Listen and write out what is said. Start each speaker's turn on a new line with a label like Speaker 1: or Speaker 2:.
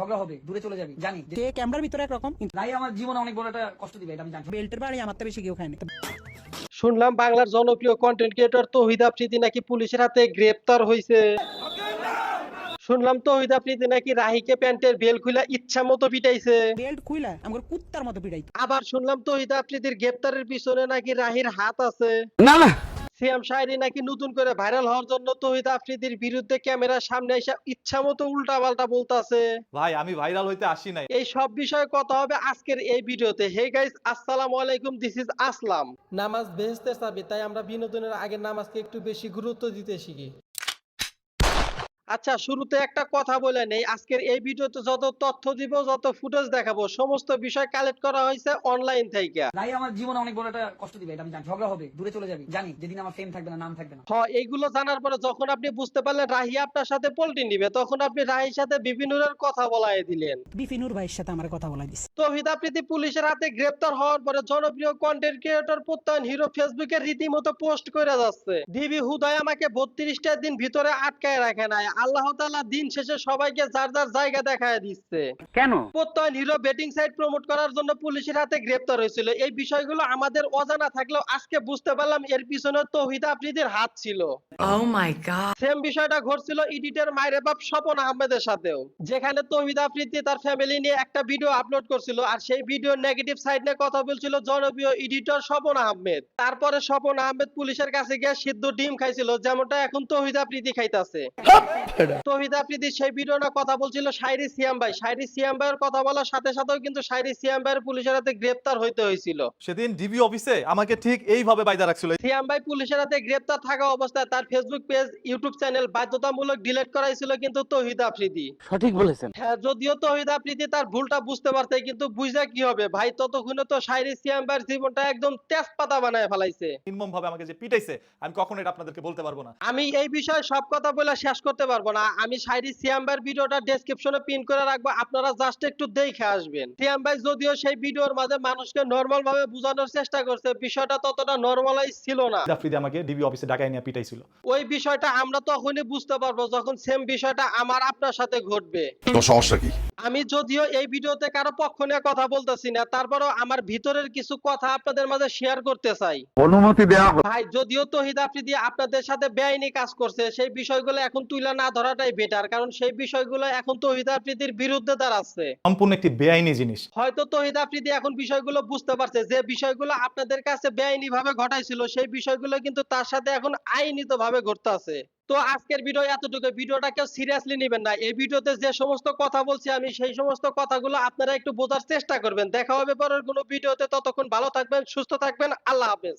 Speaker 1: ঝগড়া হবে দূরে চলে যাবি জানি। যে
Speaker 2: ক্যামেরার ভিতরে একরকম? কিন্তু
Speaker 1: আমার জীবনে অনেক বড় একটা কষ্ট দিবে এটা আমি জানি।
Speaker 2: বেল্টের বাড়ি আমার তো বেশি কেউ খায়নি
Speaker 3: শুনলাম বাংলার জনপ্রিয় কন্টেন্ট ক্রিয়েটর তৌহিদ আফ্রিদি নাকি পুলিশের হাতে গ্রেপ্তার হয়েছে শুনলাম তৌহিদ আফ্রিদি নাকি রাহিকে প্যান্টের বেল খুলে ইচ্ছা মতো পিটাইছে।
Speaker 2: বেল্ট খুইলা আমার কুত্তার মতো পিড়াই
Speaker 3: আবার শুনলাম তৌহিদ আফ্রিদির গ্রেপ্তারের পিছনে নাকি রাহির হাত আছে।
Speaker 4: না না।
Speaker 3: সিয়াম শাহরি নাকি নতুন করে ভাইরাল হওয়ার জন্য তৌহিদ আফ্রিদির বিরুদ্ধে ক্যামেরার সামনে এসে ইচ্ছা মতো উল্টা পাল্টা বলতাছে।
Speaker 5: ভাই আমি ভাইরাল হইতে আসি নাই।
Speaker 3: এই সব বিষয়ে কথা হবে আজকের এই ভিডিওতে। হে গাইস আসসালামু আলাইকুম দিস ইজ আসলাম। নামাজ বেহেস্তের চাবি তাই আমরা বিনোদনের আগে নামাজকে একটু বেশি গুরুত্ব দিতে শিখি। আচ্ছা শুরুতে একটা কথা বলে নেই। আজকের এই ভিডিওতে যত তথ্য দিব যত ফুটেজ দেখাবো সমস্ত বিষয় কালেক্ট করা হয়েছে অনলাইন থেকে।
Speaker 1: রাই আমার জীবনে অনেক বড় একটা কষ্ট দিবে এটা আমি জানি। ঝগড়া হবে দূরে চলে যাবি জানি যেদিন আমার ফেম থাকবে না নাম থাকবে না।
Speaker 3: হ এইগুলো জানার পরে যখন আপনি বুঝতে পারলেন রাহি আপনার সাথে পল্টি নিবে তখন আপনি রাহির সাথে বিভিন্ন কথা বলাই দিলেন।
Speaker 2: বিপিনুর ভাইয়ের সাথে আমার কথা বলা দিছে।
Speaker 3: তৌহিদ আফ্রিদি পুলিশের হাতে গ্রেপ্তার হওয়ার পরে জনপ্রিয় কন্টেন্ট ক্রিয়েটর প্রত্যয়ন হিরো ফেসবুকে রীতিমতো পোস্ট করে যাচ্ছে। ডিবি হুদয় আমাকে বত্রিশটা দিন ভিতরে আটকায় রাখে নাই। আল্লাহ তাআলা দিন শেষে সবাইকে যার যার জায়গা দেখায় দিচ্ছে।
Speaker 4: কেন?
Speaker 3: Prottoy Heron betting site promote করার জন্য পুলিশের হাতে গ্রেপ্তার হয়েছিল। এই বিষয়গুলো আমাদের অজানা থাকলেও আজকে বুঝতে পারলাম এর পিছনে তৌহিদ আফ্রিদির হাত ছিল।
Speaker 6: Oh my god.
Speaker 3: সেম বিষয়টা ঘটছিল এডিটর মায়ের বাপ স্বপন আহমেদের সাথেও। যেখানে তৌহিদ আফ্রিদি তার ফ্যামিলি নিয়ে একটা ভিডিও আপলোড করছিল আর সেই ভিডিওর নেগেটিভ সাইড নিয়ে কথা বলছিল জনপ্রিয় এডিটর স্বপন আহমেদ। তারপরে স্বপন আহমেদ পুলিশের কাছে গিয়ে সিদ্ধ ডিম খাইছিল যেমনটা এখন তৌহিদ আফ্রিদি খাইতাছে। তৌহিদ আফ্রিদি সেই ভিডিও না কথা বলছিল শাইরি সিয়াম ভাই শাইরি সিয়াম ভাইয়ের কথা বলার সাথে সাথেও কিন্তু শাইরি সিয়াম ভাইয়ের পুলিশের হাতে গ্রেপ্তার হইতে হয়েছিল
Speaker 5: সেদিন ডিবি অফিসে আমাকে ঠিক এইভাবে বাইদা রাখছিল।
Speaker 3: সিয়াম ভাই পুলিশের হাতে গ্রেপ্তার থাকা অবস্থায় তার ফেসবুক পেজ ইউটিউব চ্যানেল বাধ্যতামূলক ডিলিট করাইছিল কিন্তু তৌহিদ আফ্রিদি।
Speaker 4: সঠিক বলেছেন।
Speaker 3: হ্যাঁ যদিও তৌহিদ আফ্রিদি তার ভুলটা বুঝতে পারছে কিন্তু বুঝা কি হবে? ভাই ততক্ষণে তো শাইরি সিয়াম জীবনটা একদম তেজপাতা বানায় ফেলাইছে।
Speaker 5: নির্মম ভাবে আমাকে যে পিটাইছে আমি কখনো এটা আপনাদেরকে বলতে পারব না।
Speaker 3: আমি এই বিষয়ে সব কথা বলে শেষ করতে পারব না। আমি শাইরি সিয়াম ভিডিওটা ডেসক্রিপশনে পিন করে রাখব আপনারা জাস্ট একটু দেখে আসবেন। সিয়াম ভাই যদিও সেই ভিডিওর মাঝে মানুষকে নর্মাল ভাবে বোঝানোর চেষ্টা করছে বিষয়টা ততটা নর্মালাইজ ছিল না।
Speaker 5: জাফরিদি আমাকে ডিবি অফিসে ডাকায় নিয়ে পিটাইছিল।
Speaker 3: ওই বিষয়টা আমরা তখনই বুঝতে পারব যখন সেম বিষয়টা আমার আপনার সাথে ঘটবে।
Speaker 7: তো সমস্যা কি?
Speaker 3: আমি যদিও এই ভিডিওতে কারও পক্ষ নিয়ে কথা বলতেছি না তারপরেও আমার ভিতরের কিছু কথা আপনাদের মাঝে শেয়ার করতে চাই।
Speaker 7: অনুমতি দেওয়া
Speaker 3: ভাই যদিও তহিদ আফ্রিদি আপনাদের সাথে বেআইনি কাজ করছে সেই বিষয়গুলো এখন তুলে না ধরাটাই বেটার কারণ সেই বিষয়গুলো এখন তহিদ আফ্রিদির বিরুদ্ধে দাঁড়াচ্ছে।
Speaker 5: সম্পূর্ণ একটি বেআইনি জিনিস।
Speaker 3: হয়তো তহিদ আফ্রিদি এখন বিষয়গুলো বুঝতে পারছে যে বিষয়গুলো আপনাদের কাছে বেআইনি ভাবে ঘটাইছিল সেই বিষয়গুলো কিন্তু তার সাথে এখন আইনিত ভাবে ঘটতেছে। তো আজকের ভিডিও এতটুকু। ভিডিওটা কেউ সিরিয়াসলি নেবেন না। এই ভিডিওতে যে সমস্ত কথা বলছি আমি, সেই সমস্ত কথাগুলো আপনারা একটু বোঝার চেষ্টা করবেন। দেখা হবে পরের কোনো ভিডিওতে। ততক্ষণ ভালো থাকবেন, সুস্থ থাকবেন। আল্লাহ হাফেজ।